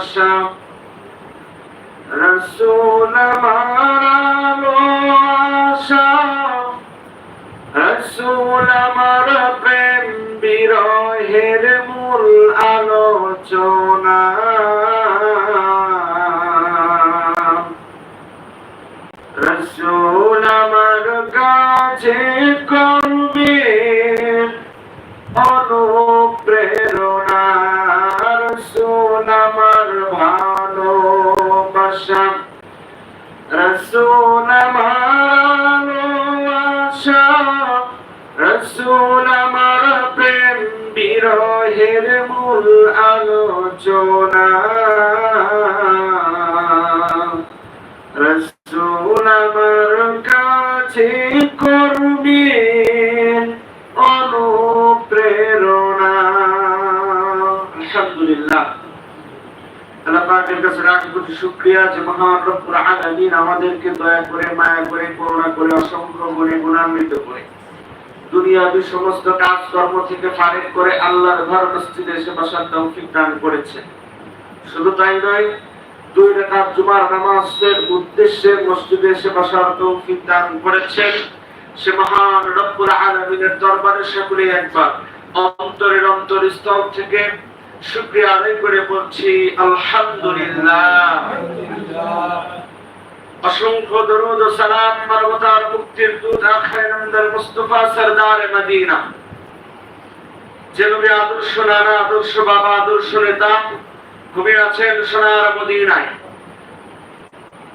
ভালোবাসা। রসুল মারালো আশা। রসুল আমার ভালোবাসা রসুল আশা রসুল আমার প্রেম বিরহের মূল আলোচনা। পাকের কাছে লাখ কোটি যে মহান রব্বুল আলামিন আমাদেরকে দয়া করে, মায়া করে, করুণা করে, অসংখ্য গুণে গুণান্বিত করে। দুনিয়াবি সমস্ত কাজ কর্ম থেকে ফারেক করে আল্লাহর ঘর মসজিদে এসে বসার তৌফিক দান করেছেন। শুধু তাই নয়, দুই রাকাত জুমার নামাজের উদ্দেশ্যে মসজিদে এসে বসার তৌফিক দান করেছেন। সে মহান রব্বুল আলামিনের দরবারে সকলে একবার অন্তরের অন্তরস্থল থেকে শুকরিয়া আদায় করে বলছি, আলহামদুলিল্লাহ। অসংখ্য দরুদ সালাম মুক্তির দূত আখায় নন্দর মুস্তফা সরদার মদিনা। আদর্শ নানা, আদর্শ বাবা, আদর্শ নেতা ঘুমিয়ে আছেন সোনার মদিনায়।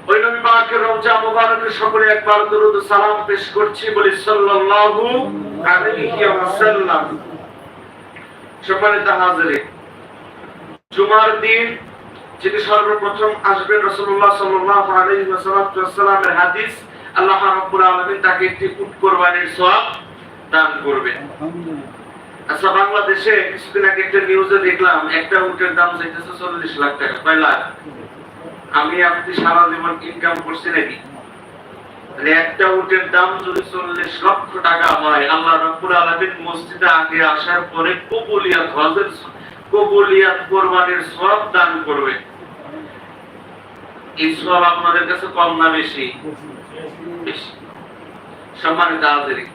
ওই নবী পাকের রমজা সকলে একবার দরুদ সালাম পেশ করছি বলি সাল্লাল্লাহু আলাইহি ওয়াসাল্লাম। সম্মানিত হাজিরিন জুমার দিন যেটি সর্বপ্রথম আসবেন রাসূলুল্লাহ সাল্লাল্লাহু আলাইহি হাদিস আল্লাহ রাব্বুল আলামিন তাকে একটি উট কোরবানির সওয়াব দান করবেন। আচ্ছা বাংলাদেশে কিছুদিন আগে একটা নিউজে দেখলাম একটা উটের দাম চাইতেছে চল্লিশ লাখ টাকা। কয় লাখ? আমি আপনি সারা জীবন ইনকাম করছি নাকি? তাহলে একটা উটের দাম যদি চল্লিশ লক্ষ টাকা হয় আল্লাহ রব্বুল আলামিন মসজিদে আগে আসার পরে কবুলিয়াত হজের কবুলিয়াত কোরবানির সওয়াব দান করবে। এই সওয়াব আপনাদের কাছে কম না বেশি? বেশি। সম্মানিত হাজিরিন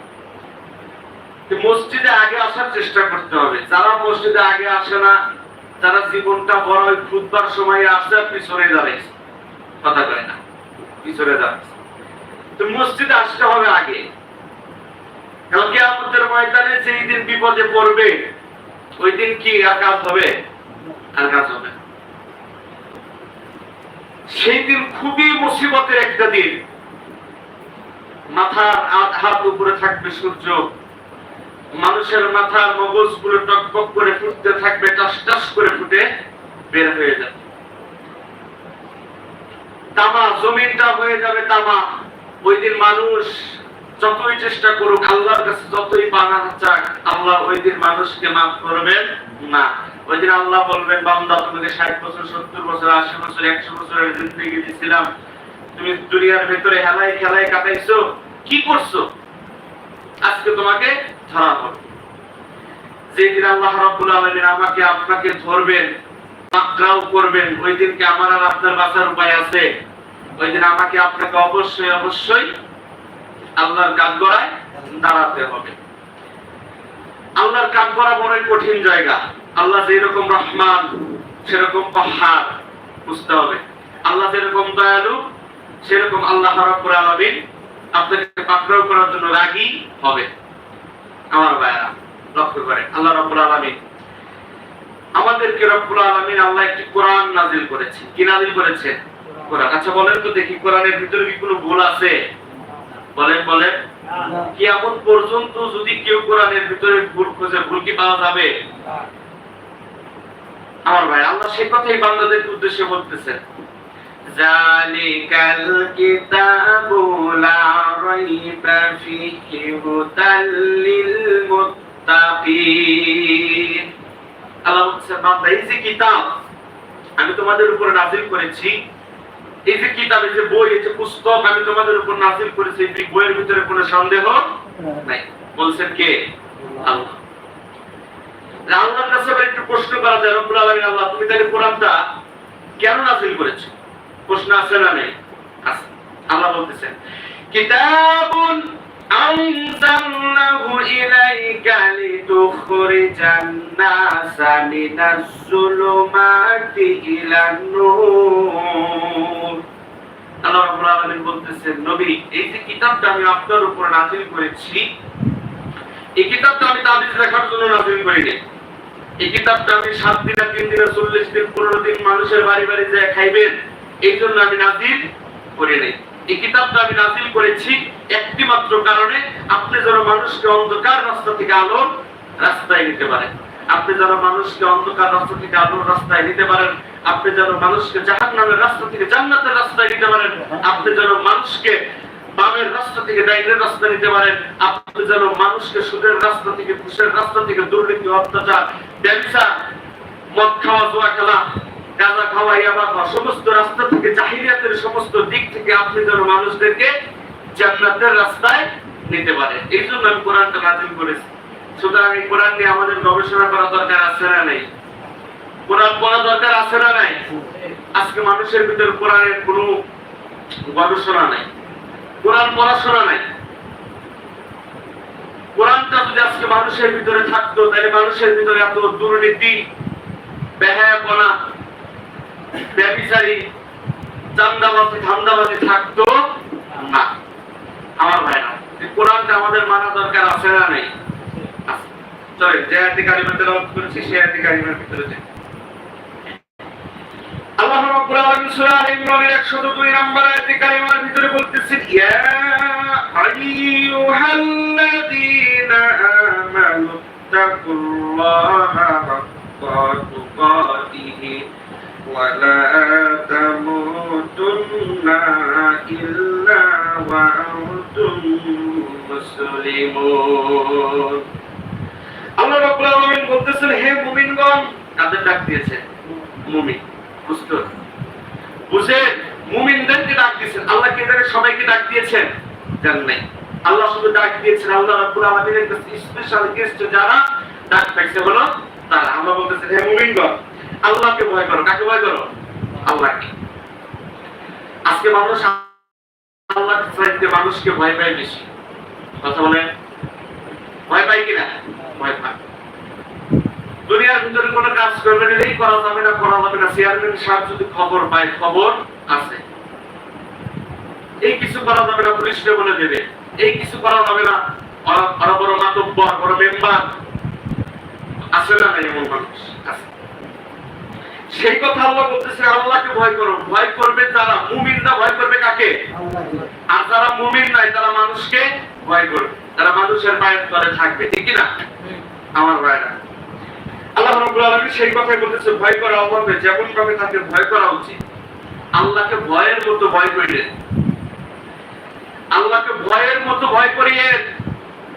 তো মসজিদে আগে আসার চেষ্টা করতে হবে। যারা মসজিদে আগে আসে না, তারা জীবনটা বড় ওই খুদবার সময় আসে পিছনে দাঁড়াইছে কথা কয় না, পিছনে দাঁড়াইছে তো মসজিদে আসতে হবে আগে। কারণ কিয়ামতের ময়দানে যেই দিন বিপদে পড়বে ওই দিন কি আর কাজ হবে? আর কাজ হবে সেই দিন খুবই মুসিবতের একটা দিন। মাথার হাত উপরে থাকবে সূর্য। মানুষের মাথার মগজগুলো টকবক করে ফুটতে থাকবে, টাস টাস করে ফুটে বের হয়ে যাবে। তামা, জমিনটা হয়ে যাবে তামা। ওই দিন মানুষ যতই চেষ্টা করুক, আল্লাহর কাছে যতই বানানো চাক আল্লাহ ওই দিন মানুষকে মাফ করবেন? না। ওই দিন আল্লাহ বলবেন, বান্দা, তোমাকে ষাট বছর, সত্তর বছর, আশি বছর, একশো বছরের জিন্দগি দিয়েছিলাম তুমি দুনিয়ার ভেতরে হেলাই খেলাই কাটাইছো, কি করছ? আজকে তোমাকে ধরা হবে। যেদিন আল্লাহ রাব্বুল আলামিন আমাকে, আপনাকে ধরবেন, পাকড়াও করবেন, ওই দিনকে আমার আর আপনার বাঁচার উপায় আছে? ওই দিন আমাকে আপনাকে অবশ্যই অবশ্যই আল্লাহর কাঠগড়ায় দাঁড়াতে হবে। আল্লাহর কাঠগড়া বড়ই কঠিন জায়গা। আল্লাহ যেরকম রহমান, সেরকম পাহাড় বুঝতে হবে। আল্লাহ যেরকম দয়ালু, সেরকম আল্লাহ রাব্বুল আলামিন আপনাকে পাকড়াও করার জন্য রাগী হবে। আমার ভাইরা লক্ষ্য করেন, আল্লাহ রাব্বুল আলামিন আমাদেরকে রব্বুল আলামিন আল্লাহ একটি কোরআন নাজিল করেছে। কি নাজিল করেছে? কোরআন। আচ্ছা বলেন তো দেখি কোরআনের ভিতরে কি কোনো ভুল আছে? বলেন বলেন। কিয়ামত পর্যন্ত যদি কেউ কোরআনের ভিতরে ভুল খোঁজে, ভুল কি পাওয়া যাবে? আমার ভাই, আল্লাহ কথাই উদ্দেশ্যে জালিকাল রাইবা ফিহি মুত্তাকিন। আল্লাহ বলছে বান্দা, এই যে কিতাব, আমি তোমাদের উপরে নাজিল করেছি এই যে কিতাব এই যে বই এই যে পুস্তক, আমি তোমাদের উপর নাজিল করেছি, এই বইয়ের ভিতরে কোনো সন্দেহ নাই। বলছেন কে? আল্লাহ। আল্লাহর কাছে একটু প্রশ্ন করা যায়, রব্বুল আল্লাহ, তুমি তাহলে কোরআনটা কেন নাসিল করেছ? প্রশ্ন আছে না নেই? আল্লাহ বলতেছেন, কিতাবুন أنزلناه إليك لتخرج الناس من الظلمات إلى النور আল্লাহ রাব্বুল আলামিন বলতেছেন নবী এই যে কিতাবটা আমি আপনার উপর নাযিল করেছি এই কিতাবটা আমি তাবিজ লেখার জন্য নাযিল করিনি এই কিতাবটা আমি সাত দিনে তিন দিনে চল্লিশ দিন পনেরো দিন মানুষের বাড়ি বাড়ি যায় খাইবেন এই জন্য আমি নাজিল করি নাই এই কিতাবটা আমি নাজিল করেছি একটি মাত্র কারণে আপনি যেন মানুষকে অন্ধকার রাস্তা থেকে আলোর রাস্তায় নিতে পারেন। আপনি যেন মানুষকে অন্ধকার রাস্তা থেকে আলোর রাস্তায় নিতে পারেন। আপনি যেন মানুষকে জাহান নামের রাস্তা থেকে জান্নাতের রাস্তায় নিতে পারেন। আপনি যেন মানুষকে বামের রাস্তা থেকে ডাইনের রাস্তা নিতে পারেন। আপনি যেন মানুষকে সুদের রাস্তা থেকে ঘুষের রাস্তা থেকে দুর্নীতি, অত্যাচার ব্যবসা মদ খাওয়া, জোয়া খেলা গাঁজা খাওয়া ইয়াবা খাওয়া সমস্ত রাস্তা থেকে জাহিলিয়াতের সমস্ত দিক থেকে আপনি যেন মানুষদেরকে জান্নাতের রাস্তায় নিতে পারেন। এই জন্য আমি কোরআনটা নাজিল করেছি। সুতরাং এই কোরআন নিয়ে আমাদের গবেষণা করা দরকার আছে না নেই? কোরআন পড়া দরকার আছে না নাই? আজকে মানুষের ভিতরে কোরআনের কোনো গবেষণা নাই। কোরআন পড়াশোনা নাই। কোরআনটা যদি আজকে মানুষের ভিতরে থাকতো, তাহলে মানুষের ভিতরে এত দুর্নীতি, বেহায়াপনা ব্যবিচারী চান্দাবাজি ধান্দাবাজি থাকতো না। আমার ভাইরা কোরআনটা আমাদের মানা দরকার আছে না নেই? যে করেছি কারিমার ভিতরে যাই। আল্লাহ রাব্বুল আলামিন সূরা ইমরানের 102 নম্বর আয়াতে কারিমার ভিতরে ইয়া আইয়ুহাল্লাযীনা হাক্কা তুকাতিহি। তামুতুন্না ইল্লা ওয়া আনতুম মুসলিমুন আল্লাহ রাব্বুল আলামিন বলতেছেন, হে মুমিনগণ, কাদের ডাক দিয়েছে? মুমিন। বুঝতে বুঝে মুমিনদেরকে ডাক দিয়েছেন। আল্লাহ কি সবাইকে ডাক দিয়েছেন? জান নাই। আল্লাহ শুধু ডাক দিয়েছেন। আল্লাহ রাব্বুল আলামিনের কাছে স্পেশাল গেস্ট যারা ডাক পাইছে হলো তারা। আমরা বলতেছেন, হে মুমিনগণ আল্লাহকে ভয় করো, কাকে ভয় করো? আল্লাহকে। আজকে মানুষ আল্লাহকে চাইতে মানুষকে ভয় পায় বেশি। কথা বলেন? ভয় পায় কিনা? ভয় পায়। দুনিয়ার ভিতরে কাজ এই করা যাবে না, করা যাবে না। চেয়ারম্যান সাহেব যদি খবর পায়, খবর আছে। এই কিছু করা যাবে না, পুলিশকে বলে দেবে। এই কিছু করা যাবে না বড়- বড় মাতব্বর বড় মেম্বার। আছে না, এমন মানুষ আছে। সেই কথা আল্লাহ বলতেছে, আল্লাহকে ভয় করো। ভয় করবে যারা, মুমিনরা ভয় করবে কাকে? আর যারা মুমিন নাই, তারা মানুষকে ভয় করবে। তারা মানুষের পায়ের তলে থাকবে, ঠিক না আমার ভাইরা। আল্লাহ রাব্বুল আলামিন সেই কথাই বলতেছে, ভয় করা অভাবে যেমন ভাবে তাকে ভয় করা উচিত, আল্লাহকে ভয়ের মতো ভয় করিলেন। আল্লাহকে ভয়ের মতো ভয় করিয়ে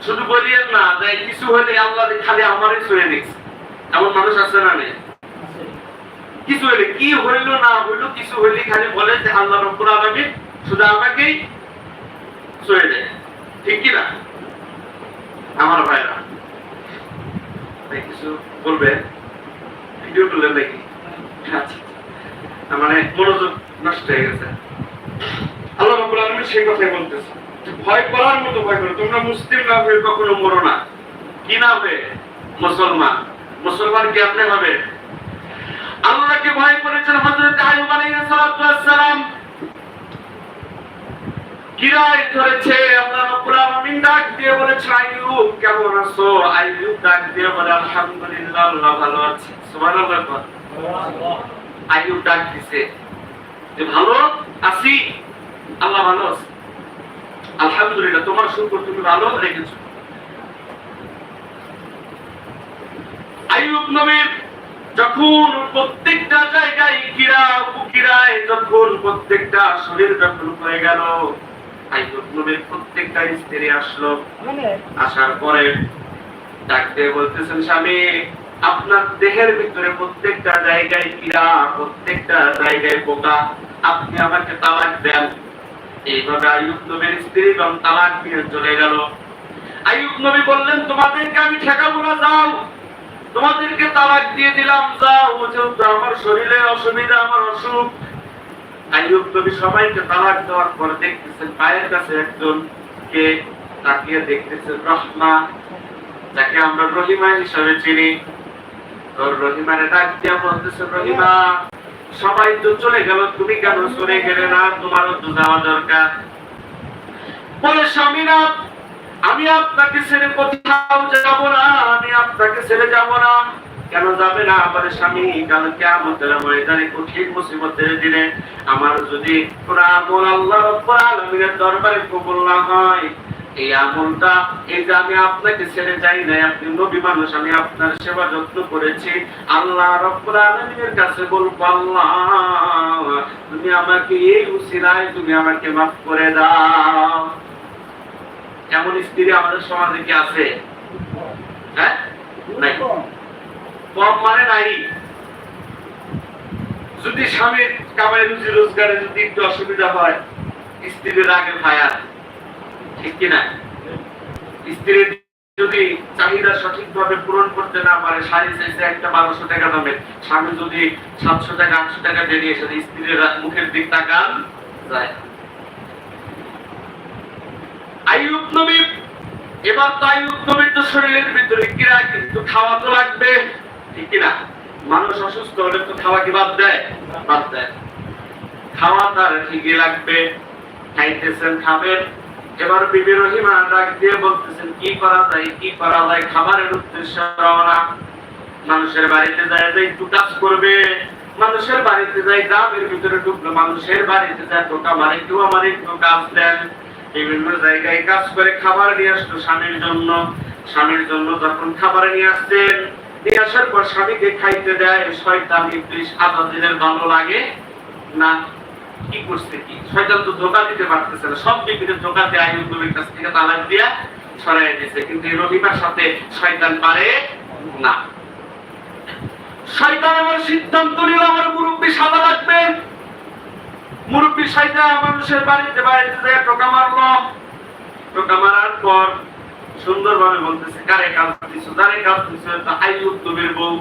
শুধু বলিয়েন না, যে কিছু হলে আল্লাহ খালি আমারই ছুঁয়ে নিচ্ছে এমন মানুষ আছে না নেই? কিছু হইলে কি হইল, না হইল, কিছু হইলে খালি বলে যে আল্লাহ রব্বুল আলামিন শুধু আমাকেই ছুঁয়ে দেয়। ঠিক কি না আমার ভাইরা কিছু বলবে ভিডিও করলেন নাকি? আচ্ছা মানে মনোযোগ নষ্ট হয়ে গেছে। আল্লাহ রাব্বুল আলামিন সেই কথাই বলতেছে ভয় করার মতো ভয় করো, তোমরা মুসলিম না হয়ে কখনো মরো না। কি না হবে মুসলমান। মুসলমান কি আপনি হবে? আল্লাহকে ভয় করেছেন? হযরত আইয়ুব আলাইহিস সালাতু কিরায় ধরেছে? আল্লাহ রাব্বুল আলামিন ডাক দিয়ে বলেছে আইয়ুব, কেমন আছো? আইয়ুব ডাক দিয়ে বলে, আলহামদুলিল্লাহ, আল্লাহ ভালো আছে। সুবহানাল্লাহ কর। আইয়ুব ডাক দিছে, যে ভালো আছি? আল্লাহ ভালো আছে? আলহামদুলিল্লাহ, তোমার শুকর তুমি ভালো রেখেছো। আইয়ুব নবীর যখন প্রত্যেকটা জায়গায় কিরা কুকিরায় যখন প্রত্যেকটা শরীর যখন হয়ে গেল প্রত্যেকটা স্ত্রী আসলো। আসার পরে ডাকতে বলতেছেন স্বামী আপনার দেহের ভিতরে প্রত্যেকটা জায়গায় কিরা প্রত্যেকটা জায়গায় পোকা আপনি আমাকে তালাক দেন। এইভাবে আইয়ুব নবীর স্ত্রী এবং তালাক দিয়ে চলে গেল। আইয়ুব নবী বললেন তোমাদেরকে আমি ঠেকাবো না যাও। তোমাদেরকে তালাক দিয়ে দিলাম, যাও আমার শরীরে অসুবিধা, আমার অসুখ। সবাইকে তালাক দেওয়ার দেখতেছেন পায়ের কাছে একজন কে তাকিয়ে দেখতেছেন রহমা, যাকে আমরা রহিমা হিসাবে চিনি। তোর রহিমারে ডাক দিয়া বলতেছেন, রহিমা, সবাই তো চলে গেল, তুমি কেন চলে গেলে না? তোমারও তো যাওয়া দরকার। বলে, স্বামীরা আমি আপনাকে ছেড়ে কোথাও যাব না, আমি আপনাকে ছেড়ে যাব না। কেন যাবে না আমার স্বামী? কাল কিয়ামতের ময়দানে কঠিন মুসিবতের দিনে আমার যদি আমল আল্লাহ রাব্বুল দরবারে কবুল না হয়, এই আমলটা এই যে আমি আপনাকে ছেড়ে যাই নাই। আপনি নবী মানুষ, আমি আপনার সেবা যত্ন করেছি। আল্লাহ রব্বুল আলামিনের কাছে বলব, আল্লাহ, তুমি আমাকে এই উসিলায় তুমি আমাকে মাফ করে দাও। এমন স্ত্রী আমাদের সমাজে কি আছে? হ্যাঁ? কম মানে নাই। যদি স্বামীর কামাই রুজি রোজগারে যদি একটু অসুবিধা হয় স্ত্রীর রাগে ফায়ার ঠিক কিনা? স্ত্রীর যদি চাহিদা সঠিকভাবে পূরণ করতে না পারে, শাড়ি চাইছে একটা বারোশো টাকা দামের স্বামী যদি সাতশো টাকা, আটশো টাকা বেরিয়ে এসে স্ত্রীর মুখের দিক তাকান, যায়। আইয়ুব নবী। এবার তো আইয়ুব নবীর তো শরীরের ভিতরে কিরা কিন্তু খাওয়া তো লাগবে। ঠিক কিনা? মানুষ অসুস্থ হলে তো খাওয়া কি বাদ দেয়? বাদ দেয়। খাওয়া তার ঠিকই লাগবে। খাইতেছেন, খাবেন। এবার বিবি রহিমা ডাক দিয়ে বলতেছেন, কি করা যায়, কি করা যায়? খাবারের উদ্দেশ্যে রওনা। মানুষের বাড়িতে যায় যে একটু কাজ করবে। মানুষের বাড়িতে যায়, গ্রামের ভিতরে ঢুকলো। মানুষের বাড়িতে যায় টোকা মারে, কেউ আমার একটু কাজ দেন। বিভিন্ন জায়গায় কাজ করে খাবার নিয়ে আসতো স্বামীর জন্য। স্বামীর জন্য যখন খাবার নিয়ে আসতেন, নিয়ে আসার পর স্বামীকে খাইতে দেয়, শয়তান ইবলিশ আধা দিনের ভালো লাগে। না, কি করছে কি? শয়তান তো ধোকা দিতে পারতেছে না। সব বিপিনের ধোকা দিয়ে আইন নবীর কাছ থেকে তালাক দিয়া সরাই দিয়েছে কিন্তু এই রহিমার সাথে শয়তান পারে না। শয়তান আমার সিদ্ধান্ত নিল, আমার মুরব্বী সাদা লাগবে। মুরব্বী সাইদা মানুষের বাড়িতে বাড়িতে যায়, টোকা মারলো। টোকা মারার পর সুন্দরভাবে বলতেছে, কারে কাজ দিছো? কারে কাজ দিছো তো আইয়ুব নবীর বউ।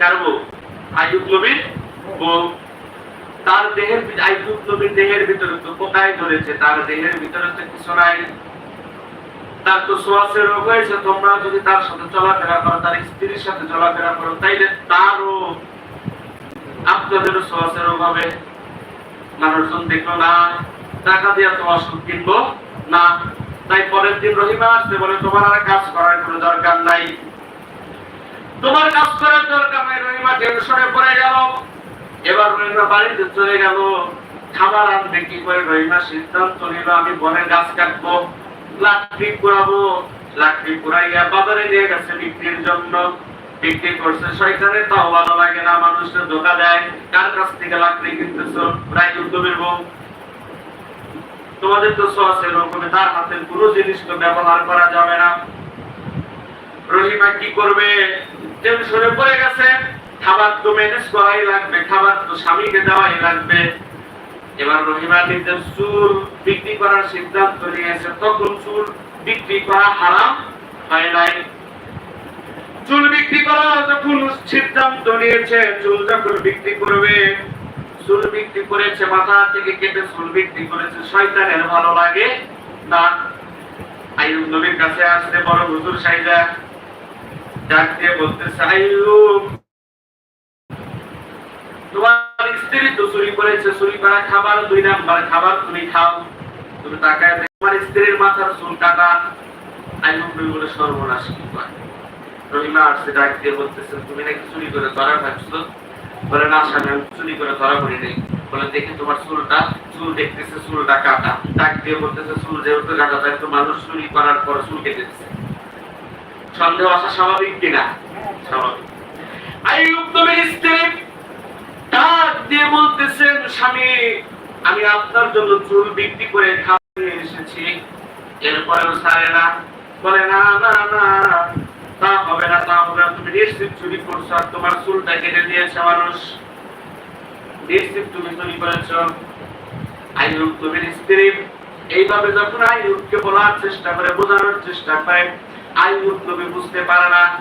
কার বউ? আইয়ুব নবীর বউ। তার দেহের আইয়ুব নবীর দেহের ভিতরে তো পোকায় ধরেছে, তার দেহের ভিতরে তো কিছু নাই। তার তো সোয়াসের রোগ হয়েছে, তোমরা যদি তার সাথে চলাফেরা করো, তার স্ত্রীর সাথে চলাফেরা করো, তাইলে তারও আপনাদেরও সোয়াসের রোগ হবে। মানুষজন দেখল না, টাকা দিয়ে তো ওষুধ কিনবো না, তাই পরের দিন রহিমা আসতে বলে তোমার আর কাজ করার কোনো দরকার নাই। তোমার কাজ করার দরকার নাই, রহিমা টেনশনে পড়ে গেল। এবার রহিমা বাড়িতে চলে গেল। খাবার আনবে কি করে রহিমা? সিদ্ধান্ত নিল, আমি বনের গাছ কাটবো, লাকড়ি কুড়াবো। লাকড়ি কুড়াইয়া বাজারে নিয়ে গেছে বিক্রির জন্য। বিক্রি করছে। শয়তানের তাও ভালো লাগে না, মানুষকে ধোকা দেয়। কার কাছ থেকে লাকড়ি কিনতেছো? প্রায় উদ্যোগের বউ। তোমাদের তো সোয়াসে রকমে তার হাতের কোনো জিনিস তো ব্যবহার করা যাবে না। রহিমা কি করবে? টেনশনে পড়ে গেছে। খাবার তো ম্যানেজ করাই লাগবে, খাবার তো স্বামীকে দেওয়াই লাগবে। এবার রহিমা নিজের চুল বিক্রি করার সিদ্ধান্ত নিয়েছে। তখন চুল বিক্রি করা হারাম, হয় নাই। চুল বিক্রি করা যখন সিদ্ধান্ত নিয়েছে চুল যখন বিক্রি করবে, চুল বিক্রি করেছে, মাথা থেকে কেটে চুল বিক্রি করেছে, শয়তানের ভালো লাগে না? আইয়ুব নবীর কাছে বড় হুজুর বলতেছে, আইয়ুব, তোমার স্ত্রী তো চুরি করেছে, চুরি করা খাবার দুই নাম্বার খাবার তুমি খাও। তুমি তাকায় তোমার স্ত্রীর মাথার চুল কাটা আইয়ুব নবী বলে সর্বনাশ কি করে? রহিমা আসছে, ডাক দিয়ে বলতেছে, তুমি নাকি চুরি করে ধরা খাচ্ছ? বলে, না স্বামী আমি চুরি করে ধরা পড়ি নাই। বলে, দেখি তোমার চুলটা, চুল দেখতেছে, চুলটা কাটা। ডাক দিয়ে বলতেছে, চুল যেহেতু কাটা তাই তো মানুষ চুরি করার পর চুল কেটে দিচ্ছে। সন্দেহ আসা স্বাভাবিক কিনা স্বাভাবিক। আইয়ুব নবীর স্ত্রী ডাক দিয়ে বলতেছেন, স্বামী, আমি আপনার জন্য চুল বিক্রি করে খাওয়াতে এসেছি। এরপরেও ছাড়ে না বলে, না না না। তা হবে না, তা হবে না তুমি নিশ্চিত চুরি করছ আর তোমার চুলটা কেটে মানুষ। নিশ্চিত তুমি চুরি করেছ। স্ত্রী। এইভাবে যখন বলার চেষ্টা করে, বোঝানোর চেষ্টা করে নবী বুঝতে পারে না।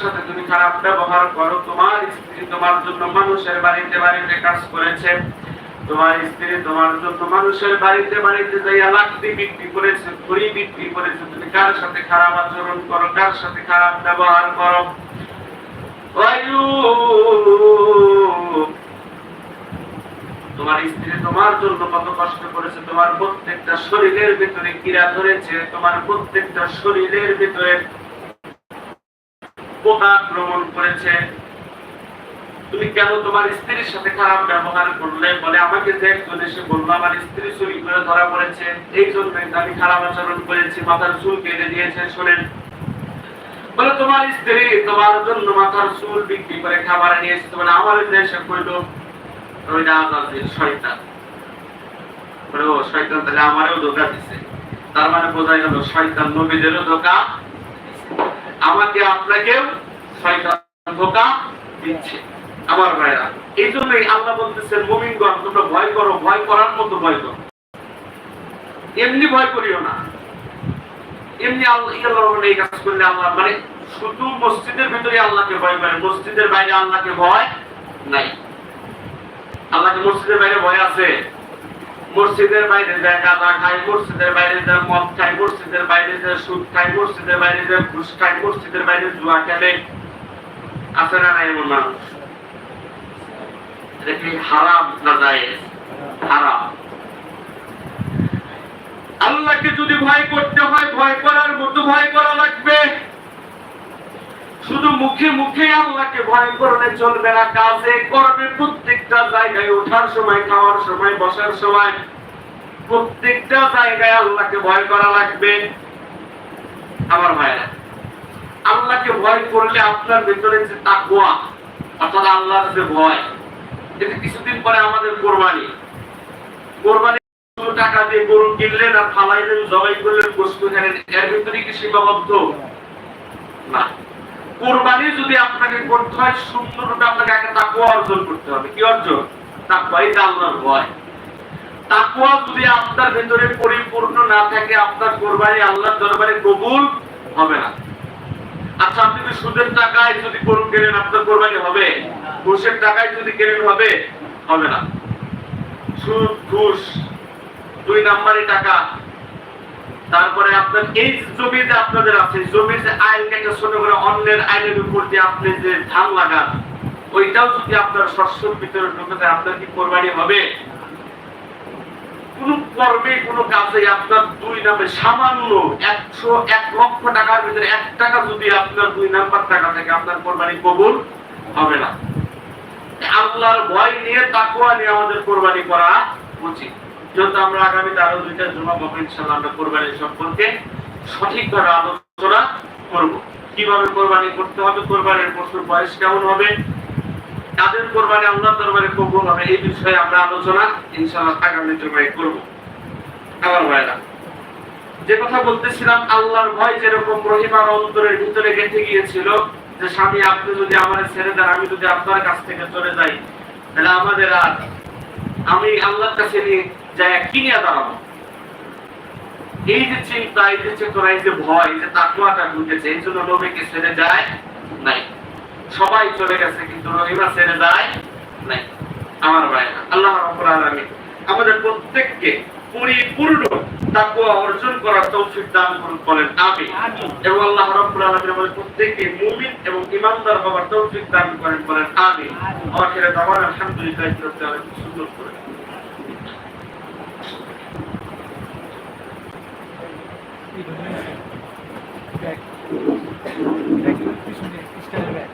সাথে তুমি খারাপ ব্যবহার করো? তোমার স্ত্রী তোমার জন্য মানুষের বাড়িতে বাড়িতে কাজ করেছে। তোমার স্ত্রী, তোমার জন্য মানুষের বাড়িতে বাড়িতে যাইয়া লাকড়ি বিক্রি করেছে ঘড়ি বিক্রি করেছে। তুমি কার সাথে খারাপ আচরণ করো? কার সাথে খারাপ ব্যবহার করো? তোমার স্ত্রী তোমার জন্য কত কষ্ট করেছে? তোমার প্রত্যেকটা শরীরের ভিতরে কিরা ধরেছে। তোমার প্রত্যেকটা শরীরের ভিতরে পোকা আক্রমণ করেছে। তুমি কেন তোমার স্ত্রীর সাথে খারাপ ব্যবহার করলে? বলে আমাকে যে একজন এসে বলল, আমার স্ত্রী চুরি করে ধরা পড়েছে। এই জন্য আমি খারাপ আচরণ করেছি। মাথার চুল কেটে দিয়েছে, শোনেন। বলে, তোমার স্ত্রী তোমার জন্য মাথার চুল বিক্রি করে খাবার নিয়ে এসেছে। বলে, আমার দেশে কইল মানে আমাকে শয়তান ধোকা দিচ্ছে। আমার ভাইরা। এই জন্যই আল্লাহ বলতেছেন, মুমিনগণ, তোমরা ভয় করো, ভয় করার মতো ভয় করো। এমনি ভয় করিও না। এমনি আল্লাহ এই কাজ করলে আল্লাহ মানে শুধু মসজিদের ভিতরে আল্লাহকে ভয় করে, মসজিদের বাইরে আল্লাহকে ভয় নাই। আল্লাহকে মসজিদের বাইরে ভয় আছে? মসজিদের বাইরে যায় গাঁদা খায়, মসজিদের বাইরে যায় মদ খায়, মসজিদের বাইরে যায় সুদ খায়, মসজিদের বাইরে যায় ঘুষ খায়, মসজিদের বাইরে জুয়া খেলে। আছে না এমন মানুষ? আল্লাহকে যদি ভয় করতে হয়, ভয় করার মতো ভয় করা লাগবে। শুধু মুখে মুখে আল্লাহকে ভয় করলে চলবে না, কাজে কর্মে প্রত্যেকটা জায়গায় ওঠার সময়, খাওয়ার সময়, বসার সময় প্রত্যেকটা জায়গায় আল্লাহকে ভয় করা লাগবে। আমার ভাইরা আল্লাহকে ভয় করলে আপনার ভিতরে যে তাকুয়া অর্থাৎ আল্লাহর যে ভয় এটা কিছুদিন পরে আমাদের কোরবানি। কোরবানি টাকা দিয়ে গরু কিনলেন আর ফালাইলেন, জবাই করলেন খেলেন, এর ভিতরে কি সীমাবদ্ধ? না। কোরবানি যদি আপনাকে করতে হয় সুন্দররূপে আপনাকে একটা তাকুয়া অর্জন করতে হবে। কি অর্জন? তাকুয়া এই আল্লাহর ভয়। তাকুয়া যদি আপনার ভেতরে পরিপূর্ণ না থাকে, আপনার কোরবানি আল্লাহর দরবারে কবুল হবে না। আচ্ছা আপনি যদি সুদের টাকায় যদি গরু কেনেন, আপনার কোরবানি হবে? ঘুষের টাকায় যদি কেনেন হবে হবে না। সুদ, ঘুষ, দুই টাকা। তারপরে আপনার এই জমি যে আপনাদের আছে যে আইনটাকে ছোট করে অন্যের আইনের উপর দিয়ে আপনি যে ধান লাগান, ওইটাও যদি আপনার ঢুকে যায়, আপনার কি কোরবানি হবে? কোন কর্মে, কোন কাজে আপনার দুই নামে সামান্য একশো এক লক্ষ টাকার ভিতরে এক টাকা যদি আপনার দুই নাম্বার টাকা থাকে, আপনার কোরবানি কবুল হবে না। আল্লাহর ভয় নিয়ে তাকুয়া নিয়ে আমাদের কোরবানি করা উচিত। যেহেতু আমরা আগামীতে আরও দুইটা জমা পাবো ইনশাল্লাহ আমরা কোরবানি সম্পর্কে সঠিকভাবে আলোচনা করব। কীভাবে কোরবানি করতে হবে, কোরবানির পশুর বয়স কেমন হবে, তাদের কোরবানি আল্লাহ দরবারে কবুল হবে, এই বিষয়ে আমরা আলোচনা ইনশাল্লাহ আগামী জমায় করব। আমার ভাইরা, যে কথা বলতেছিলাম, আল্লাহর ভয় যেরকম রহিমার অন্তরের ভিতরে গেঁথে গিয়েছিল যে স্বামী, আপনি যদি আমার ছেড়ে দেন, আমি যদি আপনার কাছ থেকে চলে যাই, তাহলে আমাদের আর আমি আল্লাহর কাছে নিয়ে যাই কিনিয়া দাঁড়াবো? এই যে চিন্তা, এই যে চেতনা, এই যে ভয় যে তাকুয়াটা ঢুকেছে, এই জন্য নবীকে ছেড়ে যায়? নাই। সবাই চলে গেছে, কিন্তু রহিমা ছেড়ে যায় নাই। আমার ভাই আল্লাহ আমাদের প্রত্যেককে পরিপূর্ণ অর্জন করার তৌফিক দান করুন বলেন আমিন এবং আল্লাহ রাব্বুল আলামিন আমাদের প্রত্যেককে মুমিন এবং ঈমানদার হওয়ার তৌফিক দান করেন বলেন আমিন আখিরে দাওয়ান আলহামদুলিল্লাহ রাব্বিল আলামিন সুন্দর করে ব্যাক ব্যাক